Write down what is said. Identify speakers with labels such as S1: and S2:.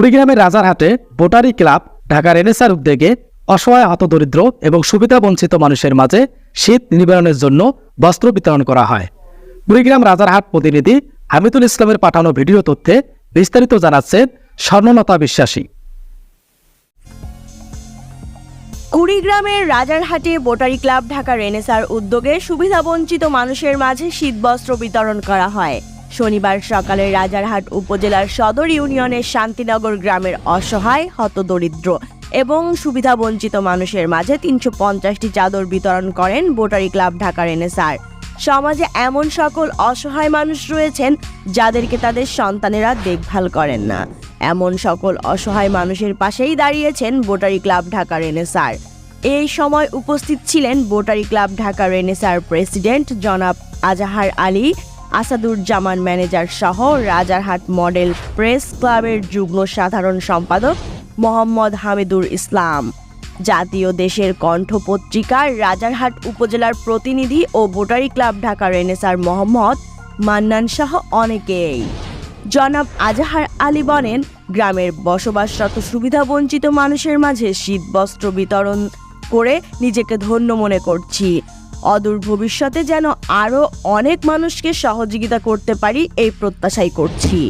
S1: কুড়িগ্রামের রাজারহাটে বোটারি ক্লাব ঢাকা রেনেসার উদ্যোগে অসহায় হতদরিদ্র এবং সুবিধা বঞ্চিত মানুষের মাঝে শীত নিবারণের জন্য বস্ত্র বিতরণ করা হয়। কুড়িগ্রাম রাজারহাট প্রতিনিধি হামিদুল ইসলামের পাঠানো ভিডিও তথ্যে বিস্তারিত জানাচ্ছেন স্বর্ণলতা বিশ্বাসী।
S2: কুড়িগ্রামের রাজারহাটে বোটারি ক্লাব ঢাকা রেনেসার উদ্যোগে সুবিধাবঞ্চিত মানুষের মাঝে শীতবস্ত্র বিতরণ করা হয়। শনিবার সকালে রাজারহাট উপজেলার সদর ইউনিয়নের শান্তিনগর গ্রামের অসহায়, হতদরিদ্র এবং সুবিধাবঞ্চিত মানুষের মাঝে তিনশো পঞ্চাশটি চাদর বিতরণ করেন বোটারি ক্লাব ঢাকা রেনেসার সমাজে এমন সকল অসহায় মানুষ রয়েছেন যাদেরকে তাদের সন্তানেরা দেখভাল করেন না। এমন সকল অসহায় মানুষের পাশেই দাঁড়িয়েছেন বোটারি ক্লাব ঢাকা রেনেসার এই সময় উপস্থিত ছিলেন Rotary club Dhaka Renaissance president জনাব আজাহার আলী আসাদুজ্জামান ম্যানেজার সহ রাজারহাট মডেল প্রেস ক্লাবের যুগ্ম সাধারণ সম্পাদক মোহাম্মদ হামিদুর ইসলাম। জাতীয় দেশের কণ্ঠ পত্রিকার রাজারহাট উপজেলার প্রতিনিধি ও বোটারি ক্লাব ঢাকা রেনেসার মোহাম্মদ মান্নান সহ অনেকেই। জনাব আজাহার আলী বলেন, গ্রামের বসবাসরত সুবিধাবঞ্চিত মানুষের মাঝে শীতবস্ত্র বিতরণ করে নিজেকে ধন্য মনে করছি। অদূর ভবিষ্যতে যেন আরও অনেক মানুষকে সহযোগিতা করতে পারি এই প্রত্যাশাই করছি।